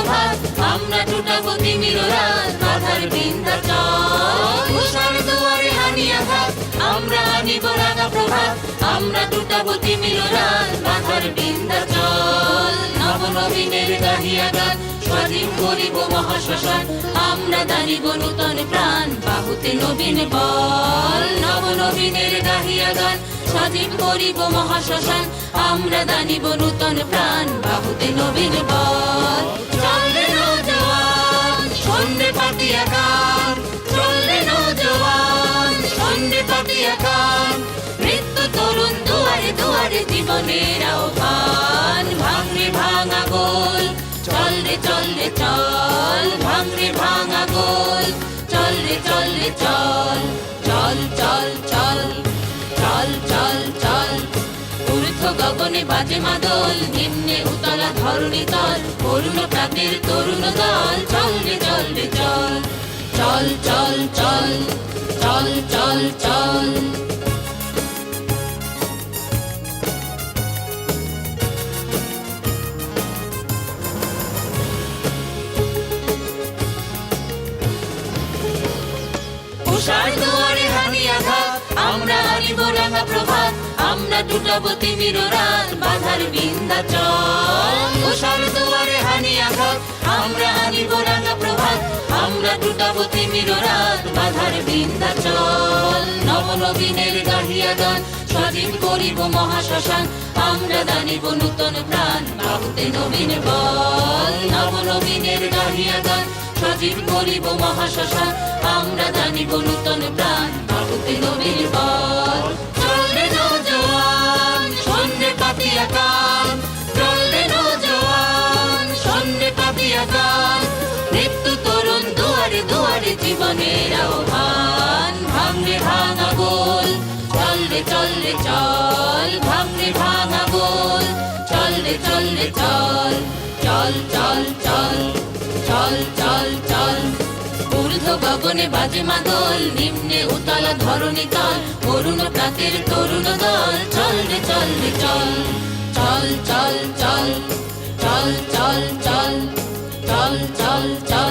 প্রভাত আমরা টুটাবো তিমির রাত বাধার বিন্ধ্যাচল উষার দুয়ারে হানি আঘাত, আমরা আনিব রাঙা প্রভাত। আমরা টুটাবো তিমির রাত বাধার বিন্ধ্যাচল নব নবীনের গাহিয়া গান স্বাধীন করিব মহাশ্মশান। আমরা দানিব নূতন প্রাণ, বাহুতে নবীন বল। নব নবীনের গাহিয়া গান স্বাধীন করিব মহাশ্মশান। আমরা দানিব নূতন প্রাণ, বাহুতে নবীন বল। দুয়ারে জীবনের আহ্বান ভাঙরে ভাঙা গোল। চল রে চল রে, চল। ভাঙরে ভাঙা গোল। চল রে চল রে, চল। চল চল চল। চল চল চল। ঊর্ধ্ব গগনে বাজে মাদল। নিম্নে উতলা ধরণী তল অরুণ প্রাতের তরুণ দল। চল রে চল রে, চল। চল চল চল। চল চল চল। উষার দুয়ারে হানি আঘাত। আমরা আনিব রাঙা প্রভাত। আমরা টুটাবো তিমির রাত। বাধার বিন্ধ্যাচল উষার দুয়ারে হানি আঘাত। আমরা আনিব রাঙা প্রভাত। আমরা টুটাবো তিমির রাত। বাধার বিন্ধ্যাচল নব নবীনের গাহিয়া গান। স্বাধীন করিব মহাশ্মশান। আমরা দানিব নূতন প্রাণ। বাহুতে নবীন বল। নব নবীনের গাহিয়া গান। সজীব করিব মহাশ্মশান। আমরা জানিব নূতন প্রাণ বাহুতে নবীর বল চলবে নজওয়ান দুয়ারে দুয়ারে জীবনের আহ্বান। ভাঙরে ভাঙা চল। ভাঙরে ভাঙা গোল, চলবে চল চল চল চল চল চল চল গগনে বাজে মাদল নিম্নে উতলা ধরণী তল অরুণ প্রাতের তরুণ দল চল রে চল রে চল চল চল চল চল চল চল চল চল চল